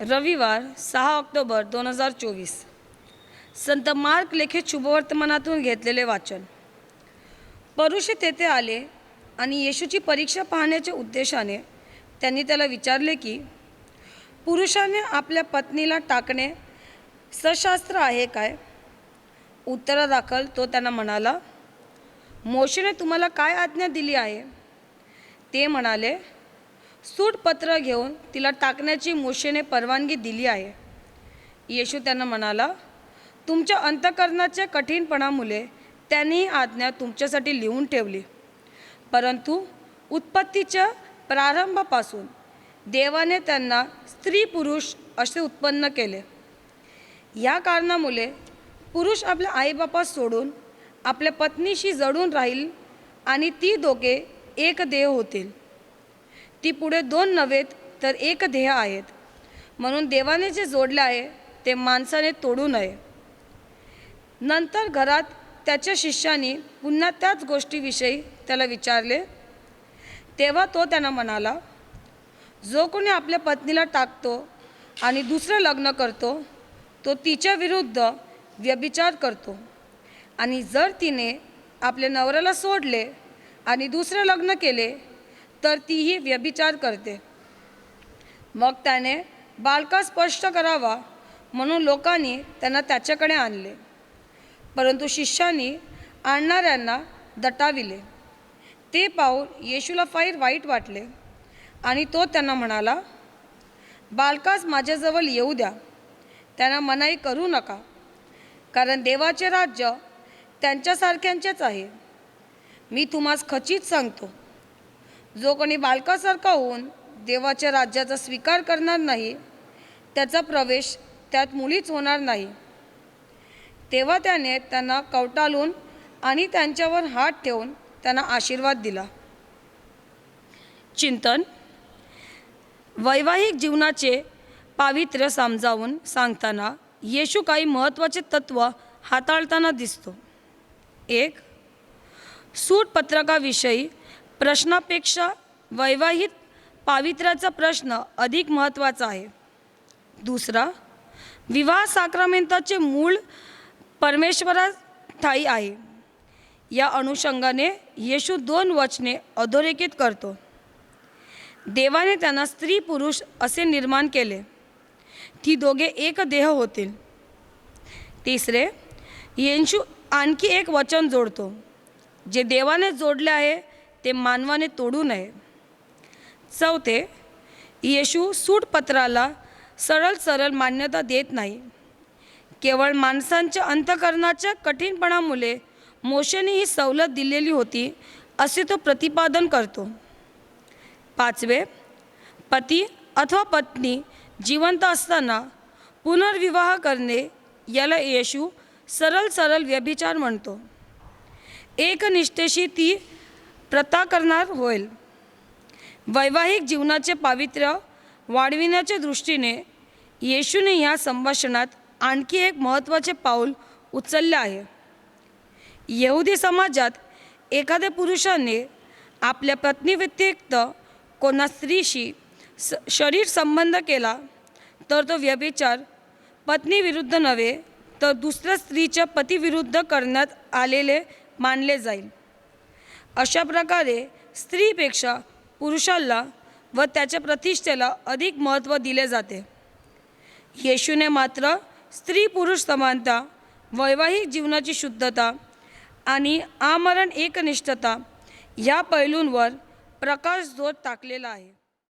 रविवार सहा ऑक्टोबर दोन हजार चोवीस. संत मार्क लेखित शुभवर्तमानातून घेतलेले वाचन. परुष तेथे आले आणि येशूची परीक्षा पाहण्याच्या उद्देशाने त्यांनी त्याला विचारले की पुरुषाने आपल्या पत्नीला टाकणे सशास्त्र आहे काय? उत्तरादाखल तो त्यांना म्हणाला मोशेने तुम्हाला काय आज्ञा दिली आहे? ते म्हणाले सूटपत्र घेऊन तिला टाकण्याची मोशेने परवानगी दिली आहे. येशू त्यांना म्हणाला तुमच्या अंतकरणाच्या कठीणपणामुळे त्यांनी आज्ञा तुमच्यासाठी लिहून ठेवली. परंतु उत्पत्तीच्या प्रारंभापासून देवाने त्यांना स्त्री पुरुष असे उत्पन्न केले. या कारणामुळे पुरुष आपल्या आईबापास सोडून आपल्या पत्नीशी जडून राहील आणि ती दोघे एक देह होतील. ती पुढे दोन नव्हेत तर एक ध्येय आहेत. म्हणून देवाने जे जोडले आहे ते माणसाने तोडू नये. नंतर घरात त्याच्या शिष्यानी पुन्हा त्याच गोष्टीविषयी त्याला विचारले. तेव्हा तो त्यांना म्हणाला जो कोणी आपल्या पत्नीला टाकतो आणि दुसरं लग्न करतो तो तिच्या विरुद्ध व्यभिचार करतो. आणि जर तिने आपल्या नवऱ्याला सोडले आणि दुसरं लग्न केले तर तीही व्यभिचार करते. मग त्याने बालका स्पष्ट करावा म्हणून लोकांनी त्यांना त्याच्याकडे आणले. परंतु शिष्यांनी आणणाऱ्यांना दटाविले. ते पाहून येशूला फार वाईट वाटले आणि तो त्यांना म्हणाला बालकास माझ्याजवळ येऊ द्या. त्यांना मनाई करू नका. कारण देवाचे राज्य त्यांच्यासारख्यांचेच आहे. मी तुम्हास खचित सांगतो. जो कोणी बालकासारखा होऊन देवाच्या राज्याचा स्वीकार करणार नाही त्याचा प्रवेश त्यात मुलीच होणार नाही. तेव्हा त्याने त्यांना कवटाळून आणि त्यांच्यावर हात ठेवून त्यांना आशीर्वाद दिला. चिंतन. वैवाहिक जीवनाचे पावित्र्य समजावून सांगताना येशू काही महत्त्वाचे तत्त्व हाताळताना दिसतो. एक सूट पत्रकाविषयी प्रश्नापेक्षा वैवाहिक पावित्र्याचा प्रश्न अधिक महत्त्वाचा आहे. दुसरा विवाह साक्रामेंताचे मूळ परमेश्वरा ठाई आहे. या अनुषंगाने येशू दोन वचने अधोरेखित करतो. देवाने त्यांना स्त्री पुरुष असे निर्माण केले. ती दोघे एक देह होतील. तिसरे येशू आणखी एक वचन जोडतो जे देवाने जोडले आहे ते मानवाने तोडू नये. चौथे येशू सूटपत्राला सरळ सरळ मान्यता देत नाही. केवळ माणसांच्या अंतकरणाच्या कठीणपणामुळे मोशेने ही सवलत दिलेली होती असे तो प्रतिपादन करतो. पाचवे पती अथवा पत्नी जिवंत असताना पुनर्विवाह करणे याला येशू सरळ सरळ व्यभिचार म्हणतो. एकनिष्ठेशी ती प्रथा करणार होईल. वैवाहिक जीवनाचे पावित्र्य वाढविण्याच्या दृष्टीने येशूने या संभाषणात आणखी एक महत्त्वाचे पाऊल उचलले आहे. यहुदी समाजात एखाद्या पुरुषाने आपल्या पत्नीव्यतिरिक्त कोणा स्त्रीशी स शरीर संबंध केला तर तो व्यभिचार पत्नीविरुद्ध नव्हे तर दुसऱ्या स्त्रीच्या पतीविरुद्ध करण्यात आलेले मानले जाईल. अशा प्रकारे स्त्रीपेक्षा पुरुषाला व त्याच्या प्रतिष्ठेला अधिक महत्त्व दिले जाते. येशूने मात्र स्त्री पुरुष समानता वैवाहिक जीवनाची शुद्धता आणि आमरण एकनिष्ठता ह्या पैलूंवर प्रकाशझोत टाकलेला आहे.